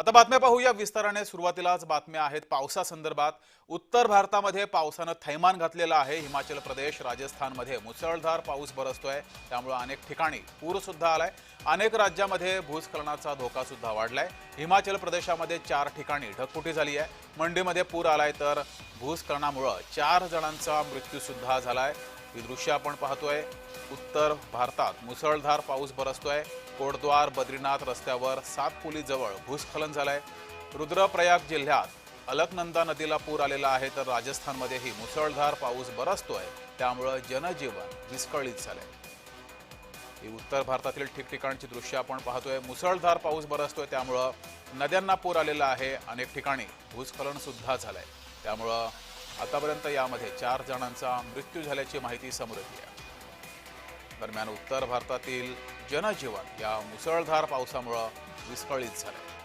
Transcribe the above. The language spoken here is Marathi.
आता बातम्या पाहूया. विस्ताराने सुरुवातीलाच बातम्या आहेत. पावसासंदर्भात उत्तर भारतामध्ये पावसानं थैमान घातलेलं आहे. हिमाचल प्रदेश राजस्थानमध्ये मुसळधार पाऊस बरसतोय. त्यामुळे अनेक ठिकाणी पूर सुद्धा आलाय. अनेक राज्यामध्ये भूस्खलनाचा धोका सुद्धा वाढलाय. हिमाचल प्रदेशामध्ये चार ठिकाणी ढगफुटी झाली आहे. मंडीमध्ये पूर आलाय तर भूस्खलनामुळं चार जणांचा मृत्यू सुद्धा झालाय. ही दृश्य आपण पाहतोय. उत्तर भारतात मुसळधार पाऊस बरसतोय. कोटद्वार बद्रीनाथ रस्त्यावर सातपुलीजवळ भूस्खलन झालंय. रुद्रप्रयाग जिल्ह्यात अलकनंदा नदीला पूर आलेला आहे तर राजस्थानमध्येही मुसळधार पाऊस बरसतोय. त्यामुळं जनजीवन विस्कळीत झालंय. ही उत्तर भारतातील ठिकठिकाणची दृश्य आपण पाहतोय. मुसळधार पाऊस बरसतोय त्यामुळं नद्यांना पूर आलेला आहे. अनेक ठिकाणी भूस्खलन सुद्धा झालंय. त्यामुळं आतापर्यंत यामध्ये चार जणांचा मृत्यू झाल्याची माहिती समोर येते आहे. दरम्यान उत्तर भारतातील जनजीवन या मुसळधार पावसामुळं विस्कळीत झालं.